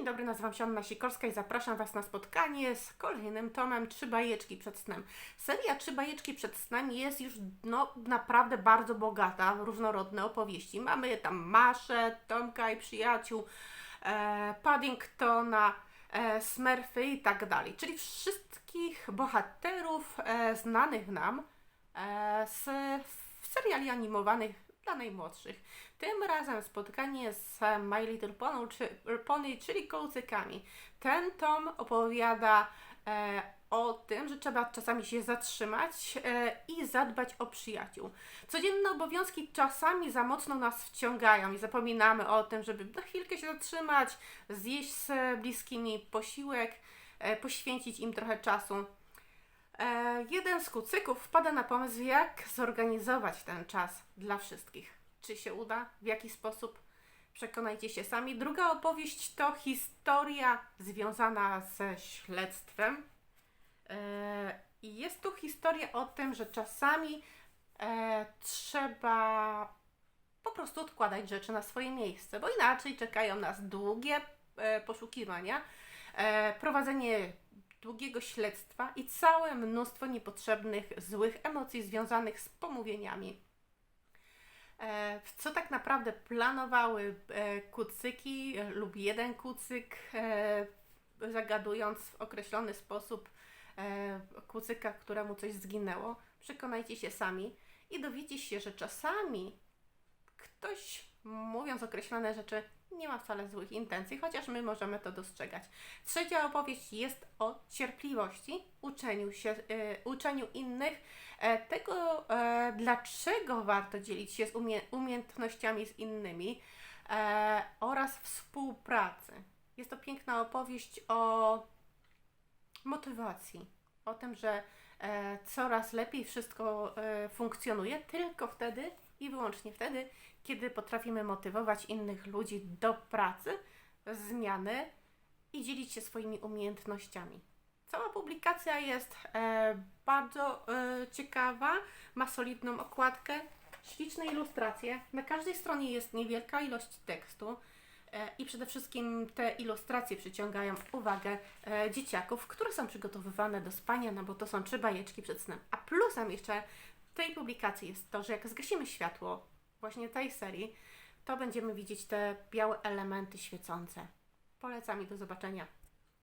Dzień dobry, nazywam się Anna Sikorska i zapraszam Was na spotkanie z kolejnym tomem Trzy bajeczki przed snem. Seria Trzy bajeczki przed snem jest już no, naprawdę bardzo bogata w różnorodne opowieści. Mamy tam Maszę, Tomka i przyjaciół, e, Paddingtona, e, Smurfy i tak dalej. Czyli wszystkich bohaterów e, znanych nam e, z seriali animowanych dla najmłodszych. Tym razem spotkanie z My Little Pony, czy, Pony czyli kołcykami. Ten tom opowiada e, o tym, że trzeba czasami się zatrzymać e, i zadbać o przyjaciół. Codzienne obowiązki czasami za mocno nas wciągają i zapominamy o tym, żeby na chwilkę się zatrzymać, zjeść z bliskimi posiłek, e, poświęcić im trochę czasu. E, jeden z kucyków wpada na pomysł, jak zorganizować ten czas dla wszystkich. Czy się uda? W jaki sposób? Przekonajcie się sami. Druga opowieść to historia związana ze śledztwem. E, I jest tu historia o tym, że czasami e, trzeba po prostu odkładać rzeczy na swoje miejsce, bo inaczej czekają nas długie poszukiwania, prowadzenie długiego śledztwa i całe mnóstwo niepotrzebnych, złych emocji związanych z pomówieniami. E, Co tak naprawdę planowały e, kucyki e, lub jeden kucyk, zagadując w określony sposób kucyka, któremu coś zginęło? Przekonajcie się sami i dowiecie się, że czasami ktoś, mówiąc określone rzeczy, nie ma wcale złych intencji, chociaż my możemy to dostrzegać. Trzecia opowieść jest o cierpliwości, uczeniu się, e, uczeniu innych, e, tego, e, dlaczego warto dzielić się z umie- umiejętnościami z innymi e, oraz współpracy. Jest to piękna opowieść o motywacji, o tym, że e, coraz lepiej wszystko e, funkcjonuje tylko wtedy i wyłącznie wtedy, kiedy potrafimy motywować innych ludzi do pracy, zmiany i dzielić się swoimi umiejętnościami. Cała publikacja jest e, bardzo e, ciekawa, ma solidną okładkę, śliczne ilustracje. Na każdej stronie jest niewielka ilość tekstu e, i przede wszystkim te ilustracje przyciągają uwagę e, dzieciaków, które są przygotowywane do spania, no bo to są trzy bajeczki przed snem. A plusem jeszcze tej publikacji jest to, że jak zgasimy światło właśnie tej serii, to będziemy widzieć te białe elementy świecące. Polecam i do zobaczenia.